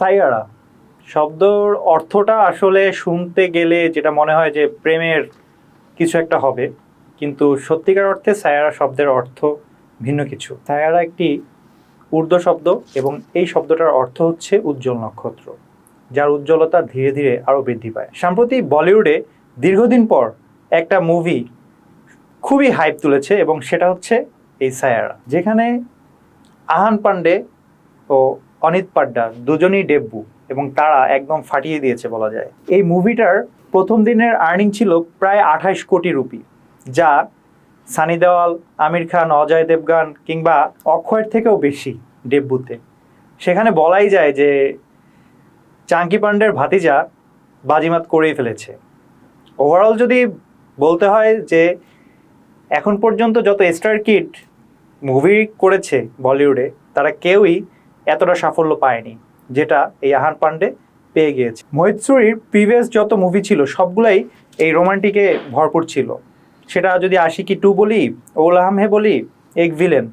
সাইয়ারা, শব্দর অর্থটা আসলে শুনতে গেলে যেটা মনে হয় যে প্রেমের কিছু একটা হবে, কিন্তু সত্যিকার অর্থে সায়ারা শব্দের অর্থ ভিন্ন কিছু। সায়ারা একটি উর্দু শব্দ এবং এই শব্দটার অর্থ হচ্ছে উজ্জ্বল নক্ষত্র, যার উজ্জ্বলতা ধীরে ধীরে আরও বৃদ্ধি পায়। সম্প্রতি বলিউডে দীর্ঘদিন পর একটা মুভি খুবই হাইপ তুলেছে এবং সেটা হচ্ছে এই সায়ারা যেখানে আহান পান্ডে ও অনিত পাড্ডা, দুজনেই ডেব্বু এবং তারা একদম ফাটিয়ে দিয়েছে বলা যায়। এই মুভিটার প্রথম দিনের আর্নিং ছিল প্রায় আঠাইশ কোটি রুপি, যা সানি দেওয়াল, আমির খান, অজয় দেবগান কিংবা অক্ষয়ের থেকেও বেশি ডেব্বুতে সেখানে বলাই যায় যে চাঙ্কি পান্ডের ভাতিজা বাজিমাত করেই ফেলেছে। ওভারঅল যদি বলতে হয় যে এখন পর্যন্ত যত স্টার কিট মুভি করেছে বলিউডে তারা কেউই এতটা সাফল্য পায়নি, যেটা এই আহান পান্ডে পেয়ে গিয়েছে। মোহিত সুরির প্রিভিয়াস যত মুভি ছিল, সবগুলাই এই রোমান্টিকে ভরপুর ছিল। সেটা যদি আশিকি টু বলি ওল আহমে বলি, এক ভিলেন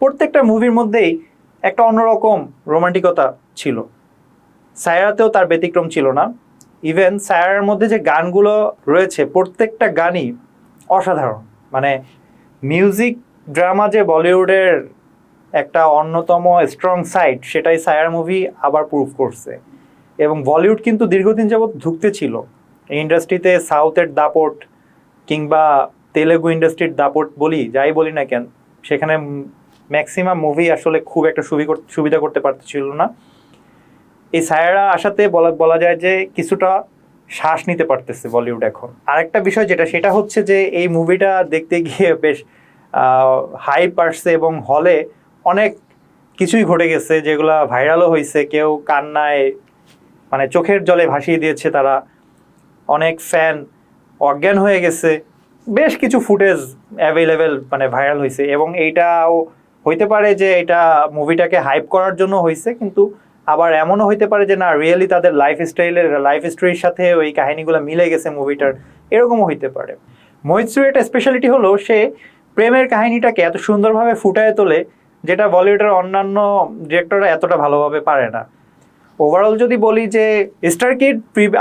প্রত্যেকটা মুভির মধ্যেই একটা অন্যরকম রোমান্টিকতা ছিল। সায়রাতেও তার ব্যতিক্রম ছিল না। ইভেন সায়ারার মধ্যে যে গানগুলো রয়েছে, প্রত্যেকটা গানই অসাধারণ। মানে মিউজিক ড্রামা যে বলিউডের একটা অন্যতম স্ট্রং সাইড সেটাই সায়ার মুভি আবার প্রুভ করছে। এবং বলিউড কিন্তু দীর্ঘদিন যাবৎ ধুঁকতে ছিল। এই ইন্ডাস্ট্রিতে সাউথের দাপট কিংবা তেলেগু ইন্ডাস্ট্রির দাপট বলি, যাই বলি না কেন, সেখানে ম্যাক্সিমাম মুভি আসলে খুব একটা সুবিধা করতে পারতেছিল না। এই সায়ারা আসাতে বলা বলা যায় যে কিছুটা শ্বাস নিতে পারতেছে বলিউড এখন। আরেকটা বিষয় যেটা, সেটা হচ্ছে যে এই মুভিটা দেখতে গিয়ে বেশ হাইপ আসছে এবং হলে অনেক কিছুই ঘটে গেছে যেগুলা ভাইরালও হয়েছে কেউ কান্নায় মানে চোখের জলে ভাসিয়ে দিয়েছে তারা। অনেক ফ্যান অজ্ঞান হয়ে গেছে। বেশ কিছু ফুটেজ অ্যাভেলেবেল মানে ভাইরাল হয়েছে এবং এইটাও হইতে পারে যে এটা মুভিটাকে হাইপ করার জন্য হয়েছে কিন্তু আবার এমনও হইতে পারে যে না রিয়েলি তাদের লাইফ স্টাইলের লাইফ স্টোরির সাথে ওই কাহিনীগুলো মিলে গেছে মুভিটার। এরকমও হইতে পারে। মোহিত একটা স্পেশালিটি হলো সে প্রেমের কাহিনীটাকে এত সুন্দরভাবে ফুটায় তোলে যেটা বলিউডের অন্যান্য ডিরেক্টররা এতটা ভালোভাবে পারে না। ওভারঅল যদি বলি যে স্টার কিড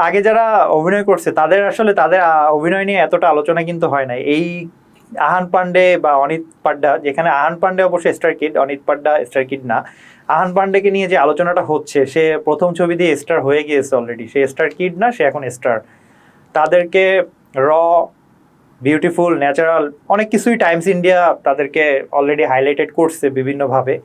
আগে যারা অভিনয় করছে, তাদের আসলে তাদের অভিনয় নিয়ে এতটা আলোচনা কিন্তু হয় না এই আহান পান্ডে বা অনিত পাড্ডা, যেখানে আহান পান্ডে অবশ্যই star kid Aneet Padda star kid না। আহান পান্ডেকে নিয়ে যে আলোচনাটা হচ্ছে, সে প্রথম ছবি দিয়ে স্টার হয়ে গিয়েছে অলরেডি সে স্টার কিড না, সে এখন স্টার তাদেরকে র বিউটিফুল ন্যাচারাল অনেক কিছুই টাইমস ইন্ডিয়া তাদেরকে অলরেডি হাইলাইটেড করছে বিভিন্নভাবে।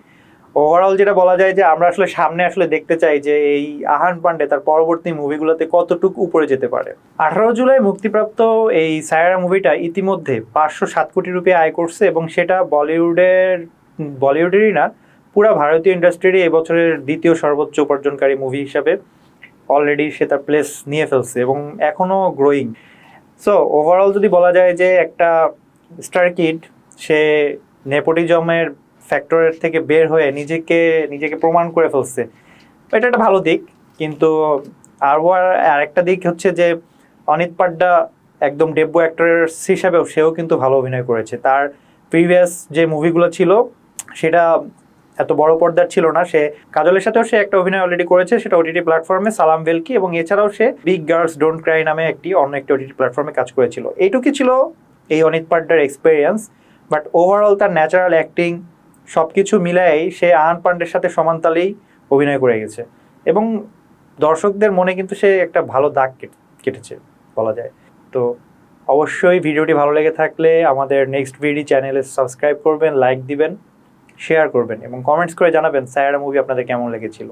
ওভারঅল যেটা বলা যায় যে আমরা আসলে সামনে আসলে দেখতে চাই যে এই আহান পান্ডে তার পরবর্তী মুভিগুলোতে কতটুকু উপরে যেতে পারে। আঠারো জুলাই মুক্তিপ্রাপ্ত এই সায়রা মুভিটা ইতিমধ্যে পাঁচশো সাত কোটি রুপিয়া আয় করছে এবং সেটা বলিউডের, বলিউডেরই না, পুরা ভারতীয় ইন্ডাস্ট্রিরই এবছরের দ্বিতীয় সর্বোচ্চ উপার্জনকারী মুভি হিসাবে অলরেডি সে তার প্লেস নিয়ে ফেলছে এবং এখনও গ্রোয়িং সো ওভারঅল যদি বলা যায় যে একটা স্টার কিড সে নেপোটিজমের ফ্যাক্টরের থেকে বের হয়ে নিজেকে নিজেকে প্রমাণ করে ফেলছে, এটা একটা ভালো দিক। কিন্তু আরও আর- আরেকটা দিক হচ্ছে যে অনিত পাড্ডা একদম ডেব্বু অ্যাক্টরের হিসাবেও সেও কিন্তু ভালো অভিনয় করেছে। তার প্রিভিয়াস যে মুভিগুলো ছিল, সেটা এত বড় পর্দার ছিল না, সে কাজলের সাথেও সে একটা অভিনয় অলরেডি করেছে, সেটা ওটিটি প্ল্যাটফর্মে সালাম ভেলকি এবং এছাড়াও সে বিগ গার্লস ডোন্ট ক্রাই নামে একটি অন্য একটি ওটিটি প্ল্যাটফর্মে কাজ করেছিল। এইটুকুই ছিল এই অনিত পাড্ডার এক্সপিরিয়েন্স বাট ওভারঅল তার ন্যাচারাল অ্যাক্টিং সব কিছু মিলাই সে আহান পান্ডের সাথে সমানতালেই অভিনয় করে গেছে। এবং দর্শকদের মনে কিন্তু সে একটা ভালো দাগ কেটে- কেটেছে, বলা যায়। তো অবশ্যই ভিডিওটি ভালো লেগে থাকলে আমাদের নেক্সট ভিডি চ্যানেলে সাবস্ক্রাইব করবেন লাইক দিবেন। শেয়ার করবেন এবং কমেন্টস করে জানাবেন সায়ারা মুভি আপনাদের কেমন লেগেছিল?